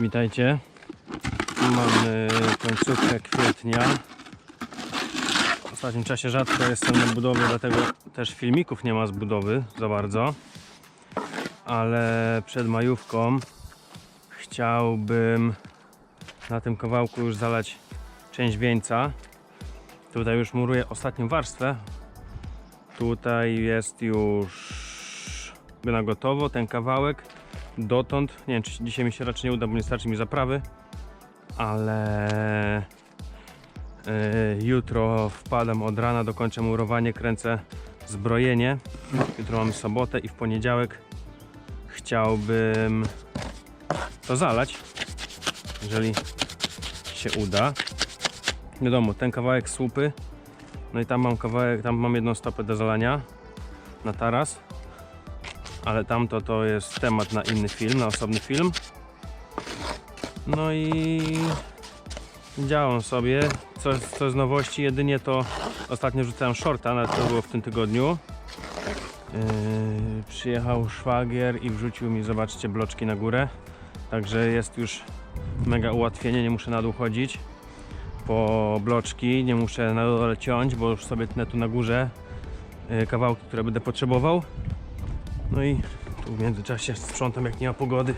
Witajcie. Mamy końcówkę kwietnia. W ostatnim czasie rzadko jestem na budowie, dlatego też filmików nie ma z budowy za bardzo. Ale przed majówką chciałbym na tym kawałku już zalać część wieńca. Tutaj już muruję ostatnią warstwę. Tutaj jest już na gotowo ten kawałek. Dotąd, nie wiem czy dzisiaj mi się raczej nie uda, bo nie starczy mi zaprawy, ale yy, jutro wpadam od rana, dokończę murowanie, kręcę zbrojenie. Jutro mamy sobotę i w poniedziałek chciałbym to zalać, jeżeli się uda. Wiadomo, ten kawałek słupy, no i tam mam kawałek, tam mam jedną stopę do zalania na taras, ale tamto to jest temat na inny film, na osobny film. No i działam sobie. Co, co z nowości, jedynie to ostatnio rzucałem shorta, ale to było w tym tygodniu. Yy, przyjechał szwagier i wrzucił mi, zobaczcie, bloczki na górę. Także jest już mega ułatwienie, nie muszę na dół chodzić po bloczki, nie muszę na dole ciąć, bo już sobie tnę tu na górze yy, kawałki, które będę potrzebował. No i tu w międzyczasie sprzątam jak nie ma pogody.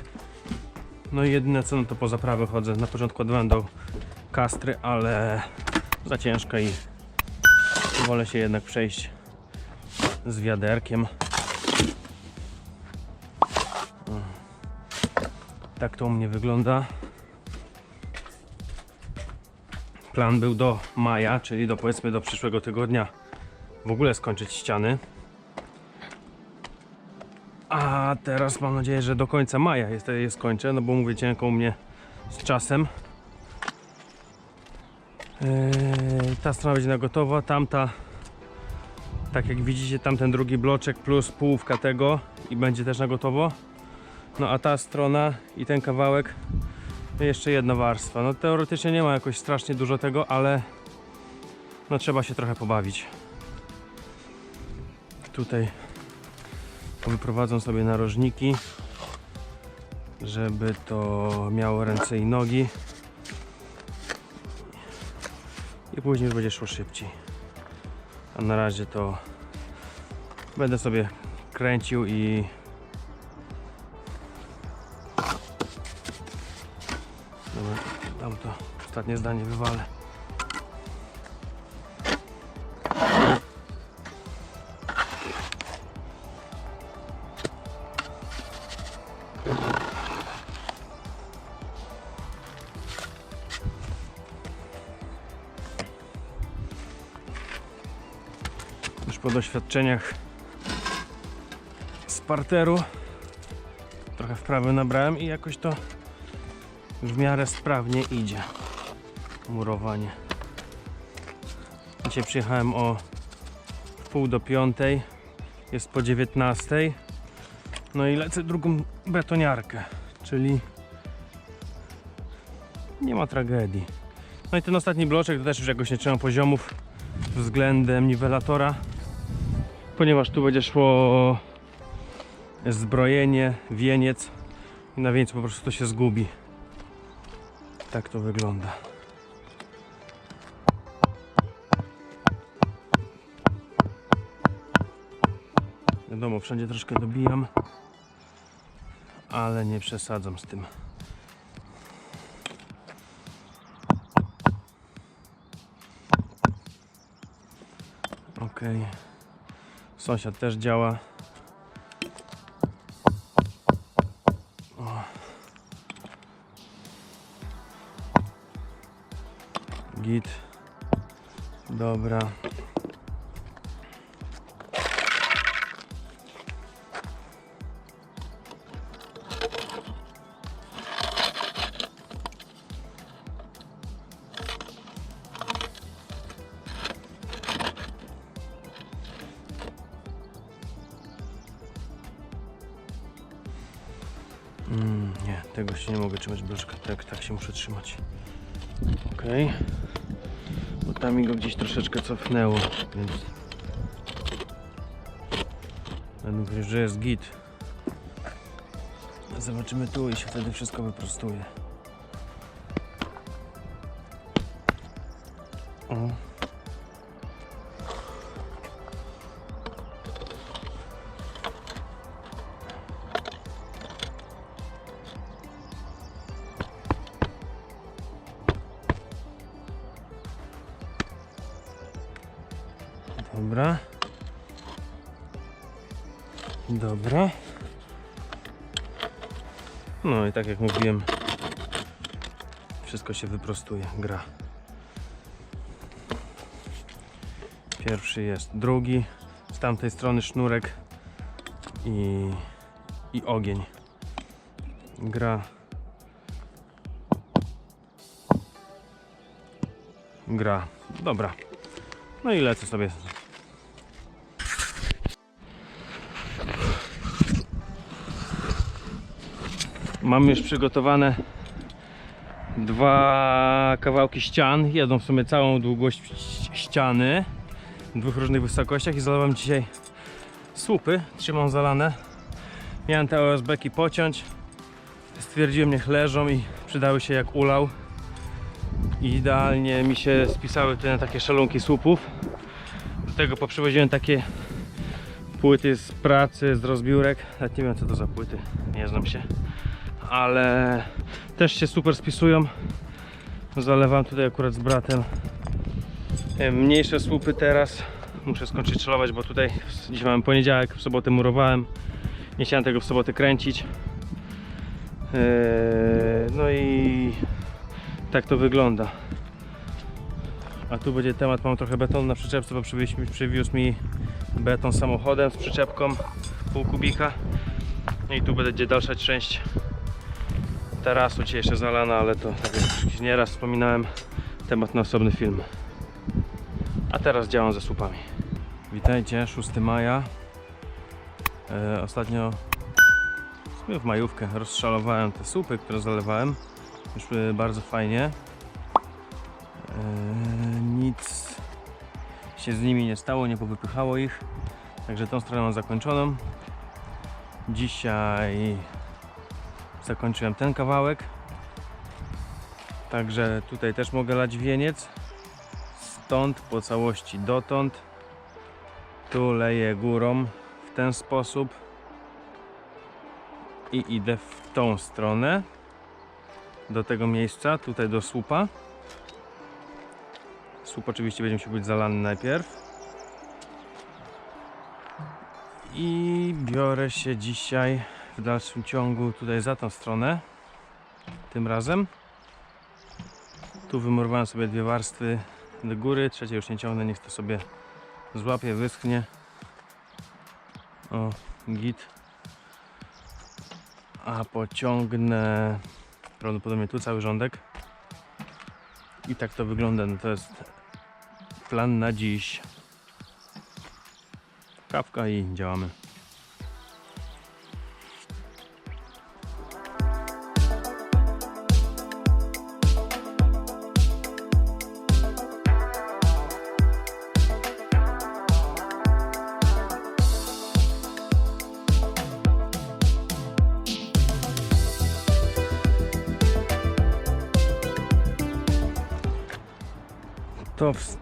No i jedyne co, no to po zaprawę chodzę. Na początku ładowałem do kastry, ale za ciężko i wolę się jednak przejść z wiaderkiem. O. Tak to u mnie wygląda. Plan był do maja, czyli do powiedzmy do przyszłego tygodnia w ogóle skończyć ściany. A teraz mam nadzieję, że do końca maja jest, je skończę, no bo mówię cienko u mnie z czasem. Eee, ta strona będzie na gotowa, tamta, tak jak widzicie, tamten drugi bloczek plus połówka tego i będzie też na gotowo. No a ta strona i ten kawałek jeszcze jedna warstwa. No teoretycznie nie ma jakoś strasznie dużo tego, ale no trzeba się trochę pobawić. Tutaj wyprowadzą sobie narożniki, żeby to miało ręce i nogi. I później już będzie szło szybciej. A na razie to będę sobie kręcił i Dobra, tam to ostatnie zdanie wywalę. Po doświadczeniach z parteru trochę wprawy nabrałem i jakoś to w miarę sprawnie idzie murowanie. Dzisiaj przyjechałem o pół do piątej, jest po 19. No i lecę drugą betoniarkę, czyli nie ma tragedii. No i ten ostatni bloczek to też już jakoś nie trzymam poziomów względem niwelatora, ponieważ tu będzie szło zbrojenie, wieniec i na wieńcu po prostu to się zgubi. Tak to wygląda. Wiadomo, wszędzie troszkę dobijam, ale nie przesadzam z tym. Ok. Sąsiad też działa. Git. Dobra. tego się nie mogę trzymać bloczka, tak, tak się muszę trzymać. Ok. Bo tam mi go gdzieś troszeczkę cofnęło, więc... Będę że jest git. Zobaczymy tu i się wtedy wszystko wyprostuje. O. Dobra. No i tak jak mówiłem, wszystko się wyprostuje, gra. Pierwszy jest, drugi, z tamtej strony sznurek i, i ogień. Gra. Gra. Dobra. No i lecę sobie. Mam już przygotowane dwa kawałki ścian. Jedną w sumie całą długość ściany w dwóch różnych wysokościach i zalewam dzisiaj słupy. Trzymam zalane. Miałem te OSB-ki pociąć. Stwierdziłem, niech leżą i przydały się jak ulał. Idealnie mi się spisały te takie szalunki słupów. Do tego poprzywoziłem takie płyty z pracy, z rozbiórek. Nawet nie wiem co to za płyty, nie znam się. Ale też się super spisują. Zalewam tutaj akurat z bratem e, mniejsze słupy teraz. Muszę skończyć szalować, bo tutaj dziś mamy poniedziałek, w sobotę murowałem. Nie chciałem tego w sobotę kręcić. Eee, No i tak to wygląda. A tu będzie temat, mam trochę betonu na przyczepce, bo przywiózł mi beton samochodem z przyczepką pół kubika. No I tu będzie dalsza część tarasu, dzisiaj jeszcze zalana, ale to tak jak już nieraz wspominałem, temat na osobny film. A teraz działam ze słupami. Witajcie, 6 maja. E, ostatnio w majówkę rozszalowałem te słupy, które zalewałem. Wyszły bardzo fajnie. E, nic się z nimi nie stało, nie powypychało ich. Także tą stronę mam zakończoną. Dzisiaj zakończyłem ten kawałek. Także tutaj też mogę lać wieniec. Stąd po całości dotąd. Tu leję górą w ten sposób. I idę w tą stronę. Do tego miejsca, tutaj do słupa. Słup oczywiście będzie musiał być zalany najpierw. I biorę się dzisiaj w dalszym ciągu tutaj za tą stronę. Tym razem. Tu wymurowałem sobie dwie warstwy do góry. Trzecie już nie ciągnę, niech to sobie złapie, wyschnie. O, git. A pociągnę prawdopodobnie tu cały rządek. I tak to wygląda. No to jest plan na dziś. Kawka i działamy.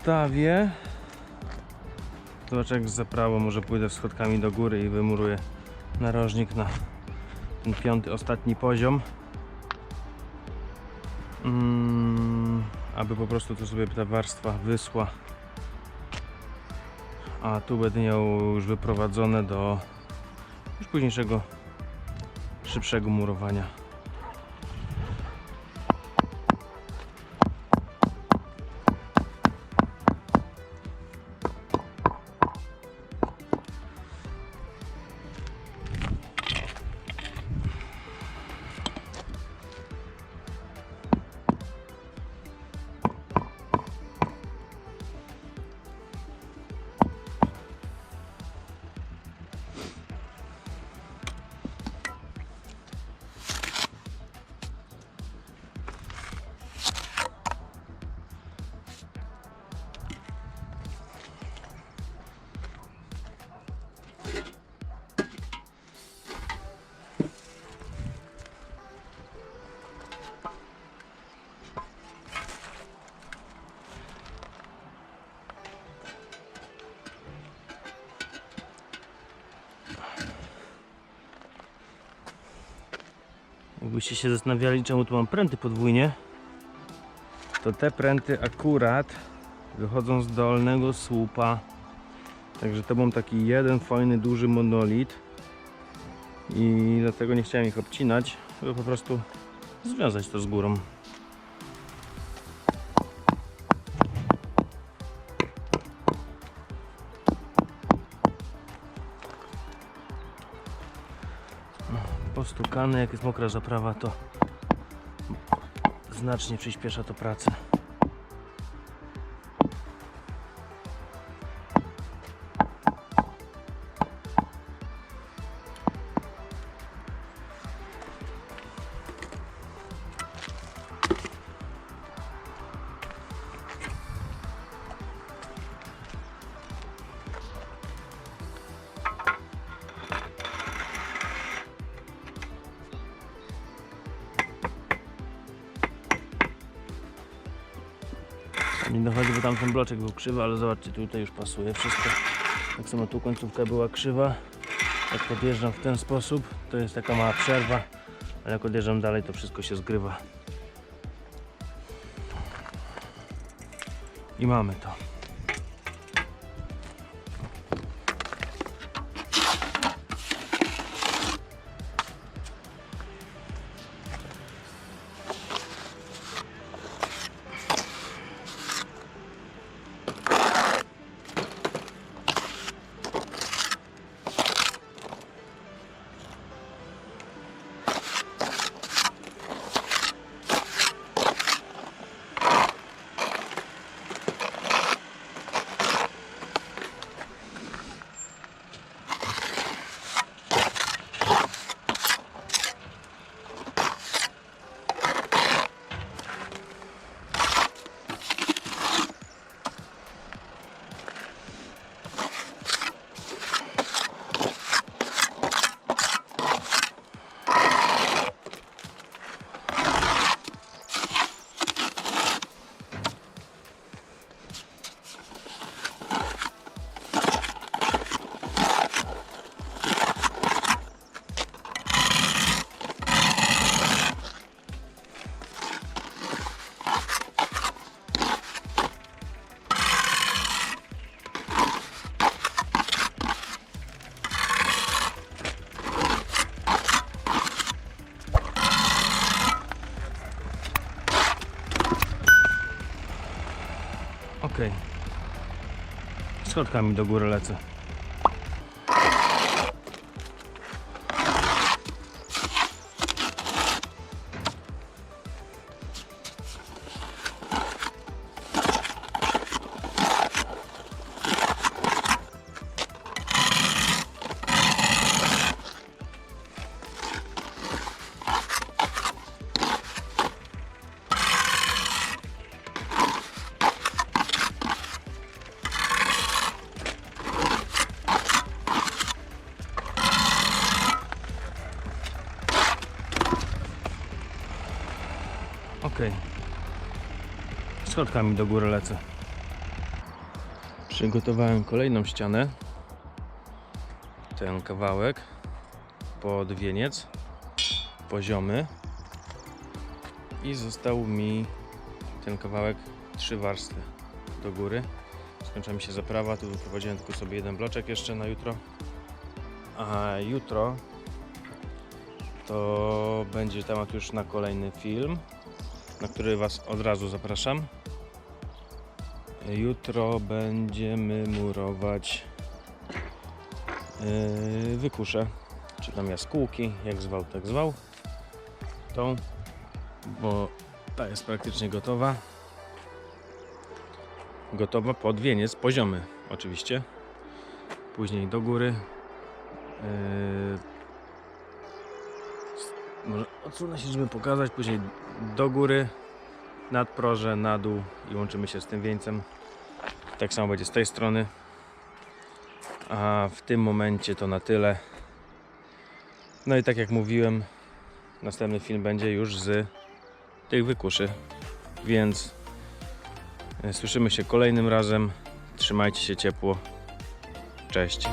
To wstawię. Zobaczę jak z zaprawą, może pójdę schodkami do góry i wymuruję narożnik na ten piąty, ostatni poziom. Mm, aby po prostu tu sobie ta warstwa wyschła. A tu będę miał już wyprowadzone do już późniejszego, szybszego murowania. Jakbyście się zastanawiali, czemu tu mam pręty podwójnie, to te pręty akurat wychodzą z dolnego słupa. Także to był taki jeden fajny, duży monolit. I dlatego nie chciałem ich obcinać, żeby po prostu związać to z górą. Jak jest mokra zaprawa, to znacznie przyspiesza to pracę. Nie dochodzi, bo tam ten bloczek był krzywy, ale zobaczcie, tutaj już pasuje wszystko. Tak samo tu końcówka była krzywa. Jak podjeżdżam w ten sposób, to jest taka mała przerwa, ale jak odjeżdżam dalej, to wszystko się zgrywa. I mamy to. Schodkami do góry lecę. Schodkami do góry lecę. Przygotowałem kolejną ścianę. Ten kawałek pod wieniec poziomy i został mi ten kawałek trzy warstwy do góry. Skończyła mi się zaprawa, tu wyprowadziłem tylko sobie jeden bloczek jeszcze na jutro. A jutro to będzie temat już na kolejny film na który Was od razu zapraszam. Jutro będziemy murować yy, wykusze, czy tam jaskółki, jak zwał, tak zwał. Tą, bo ta jest praktycznie gotowa. Gotowa pod wieniec, poziomy oczywiście. Później do góry. Yy, może odsunę się, żeby pokazać. Później do góry, nad proże, na dół i łączymy się z tym wieńcem. Tak samo będzie z tej strony. A w tym momencie to na tyle. No i tak jak mówiłem, następny film będzie już z tych wykuszy. Więc e, słyszymy się kolejnym razem. Trzymajcie się ciepło. Cześć.